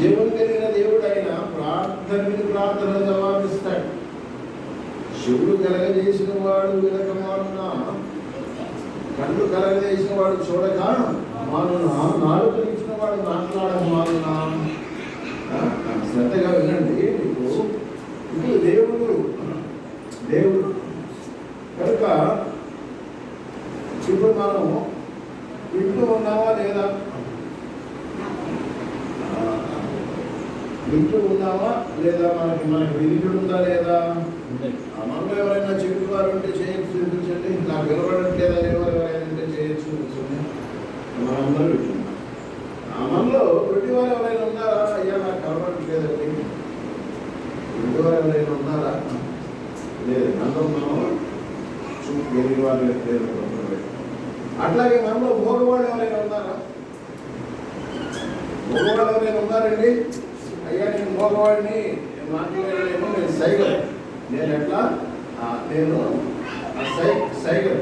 జీవం కలిగిన దేవుడు ఆయన ప్రార్థనకి ప్రార్థన జవాబిస్తాడు. శివుడు కలగజేసిన వాడు వినక మానున. కళ్ళు కలగజేసిన వాడు చూడక మానున. నాలుగు ఇచ్చిన వాడు మాట్లాడమానున శ్రద్ధగా వినండి. మీకు ఇప్పుడు దేవుడు దేవుడు. కనుక ఇప్పుడు మనం ఇంట్లో ఉన్నావా లేదా ఆ, వింటూ ఉన్నావా లేదా మనకి మనకి వినికిడి ఉందా లేదా మనలో ఎవరైనా చెవిటి వారు ఉంటే చేయొచ్చు చూపించండి. నాకు వినపడట్లేదా ఎవరు ఎవరైనా ఉంటే చేయొచ్చు చూపించండి. మనందరూ వింటున్నాం ఆ, మనలో ప్రతి వారు ఎవరైనా ఉన్నారా? అయ్యా నాకు కనపడట్లేదండి ప్రతి వారు ఎవరైనా ఉన్నారా? లేదు. అందరం మనం చూపు వారు లేదు. అట్లాగే మనలో మగవాళ్ళు ఎవరైనా ఉన్నారా? మగవాళ్ళు ఎవరైనా ఉన్నారండి? అయ్యా నేను మోగవాడిని నేను మాట్లాడలేను నేను సైగర్ నేను ఎట్లా? నేను సై సైగర్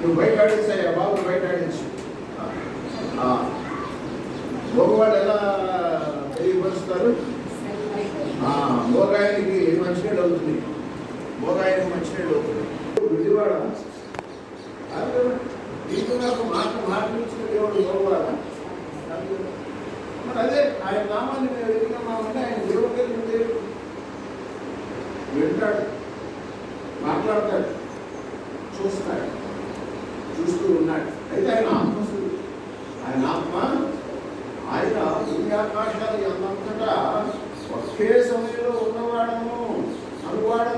నువ్వు బయట ఆడించాయా బాబు బయట ఆడించు మోగవాడు ఎలా తెలియపరుస్తారు? ఆ, మోగాయనికి మంచినీళ్ళు అవుతుంది. మోగాయనికి మంచినీళ్ళు అవుతుంది. విజయవాడ. అదే, నాకు మాట మార్పించిన దేవుడు మోగవాడా అదే ఆయన నామాన్ని మేము ఎదుగుతున్నామంటే ఆయన దేవుడు పేరు వింటాడు మాట్లాడతాడు చూస్తాడు చూస్తూ ఉన్నాడు. అయితే ఆయన ఆత్మ ఆయన ఆత్మ ఆయన భూమి ఆకాశాలు అంతటా ఒకే సమయంలో ఉన్నవాడము అనువాడము